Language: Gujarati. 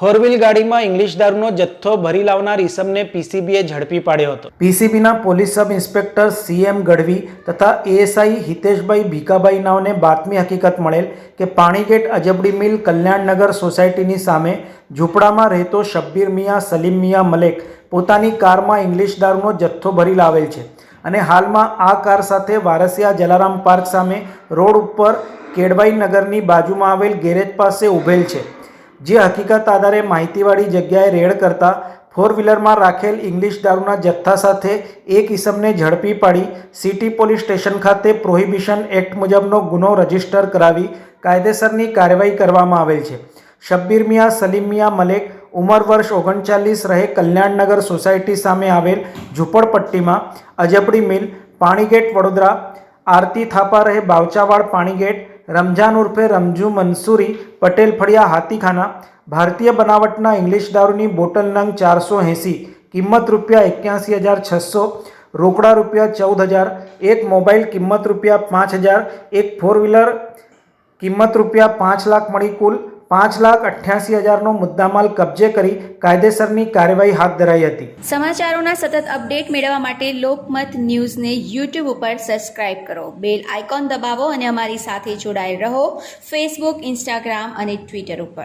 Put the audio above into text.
ફોર વ્હીલ ગાડીમાં ઇંગ્લિશ દારૂનો જથ્થો ભરી લાવનાર ઈસમને પીસીબીએ ઝડપી પાડ્યો હતો. પીસીબીના police sub inspector CM Gadhvi તથા એએસઆઈ હિતેશભાઈ ભીકાભાઈ નાવને બાતમી હકીકત મળેલ કે પાણીગેટ અજબડી મિલ કલ્યાણનગર સોસાયટીની સામે ઝૂંપડામાં રહેતો શબ્બીર મિયા સલીમ મિયા મલેક પોતાની કારમાં ઇંગ્લિશ દારૂનો જથ્થો ભરી લાવેલ છે અને હાલમાં આ કાર સાથે વારસિયા જલારામ પાર્ક સામે રોડ ઉપર કેડવાઈ નગરની બાજુમાં આવેલ ગેરેજ પાસે ઊભેલ છે. જે હકીકત આધારે માહિતીવાળી જગ્યાએ રેડ કરતા ફોર વ્હીલરમાં રાખેલ ઇંગ્લિશ દારૂના જથ્થા સાથે એક ઇસમને ઝડપી પાડી સિટી પોલીસ સ્ટેશન ખાતે પ્રોહિબિશન એક્ટ મુજબનો ગુનો રજિસ્ટર કરાવી કાયદેસરની કાર્યવાહી કરવામાં આવેલ છે. શબ્બીર મિયા, સલીમ મિયા, મલેક ઉંમર વર્ષ ઓગણચાલીસ રહે કલ્યાણનગર સોસાયટી સામે આવેલ ઝૂંપડપટ્ટીમાં અજબડી મિલ, પાણીગેટ, વડોદરા, આરતી થાપા રહે બાવચાવાડ પાણીગેટ રમજાન ઉર્ફે રમજુ મંસૂરી પટેલ ફળિયા હાથીખાના, ભારતીય બનાવટના ઇંગ્લિશ દારૂની બોટલ નંગ ચારસો એંસી, કિંમત રૂપિયા એક્યાસી હજાર છસો, રોકડા રૂપિયા ચૌદ હજાર, એક મોબાઈલ કિંમત રૂપિયા પાંચ હજાર, એક ફોર વ્હીલર કિંમત રૂપિયા પાંચ લાખ મળી કુલ પાંચ લાખ અઠ્યાસી હજારનો મુદ્દામાલ કબજે કરી કાયદેસરની કાર્યવાહી હાથ ધરાઈ હતી. સમાચારોના સતત અપડેટ મેળવવા માટે લોકમત ન્યૂઝને યુટ્યુબ ઉપર સબસ્ક્રાઇબ કરો. બેલ આઇકોન દબાવો અને અમારી સાથે જોડાયેલ રહો. ફેસબુક, ઇન્સ્ટાગ્રામ અને ટ્વિટર ઉપર.